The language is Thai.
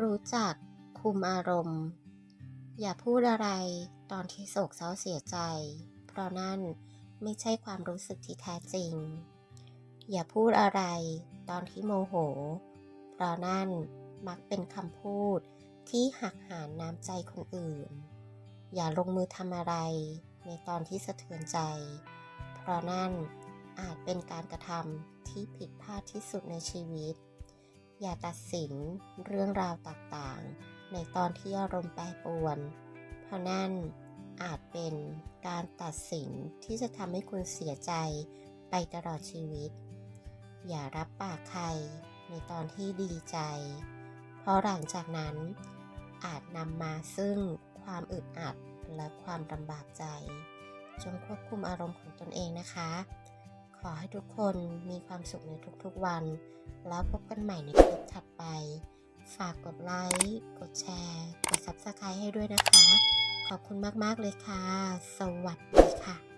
รู้จักคุมอารมณ์ อย่าพูดอะไรตอนที่โศกเศร้าเสียใจ เพราะนั่นไม่ใช่ความรู้สึกที่แท้จริง อย่าพูดอะไรตอนที่โมโห เพราะนั่นมักเป็นคำพูดที่หักหานน้ำใจคนอื่น อย่าลงมือทำอะไรในตอนที่สะเทือนใจ เพราะนั่นอาจเป็นการกระทำที่ผิดพลาดที่สุดในชีวิต อย่าตัดสินเรื่องราวต่างๆ ในตอนที่อารมณ์แปรปรวน เพราะนั่นอาจเป็นการตัดสินที่จะทำให้คุณเสียใจไปตลอดชีวิต อย่ารับปากใครในตอนที่ดีใจ เพราะหลังจากนั้นอาจนำมาซึ่งความอึดอัดและความลำบากใจ จงควบคุมอารมณ์ของตนเองนะคะ ขอให้ทุกคนมีความสุขในทุกๆวัน แล้วพบกันใหม่ในคลิปถัดไป ฝากกดไลค์ กดแชร์ กด Subscribe ให้ด้วยนะคะ ขอบคุณมากๆเลยค่ะ สวัสดีค่ะ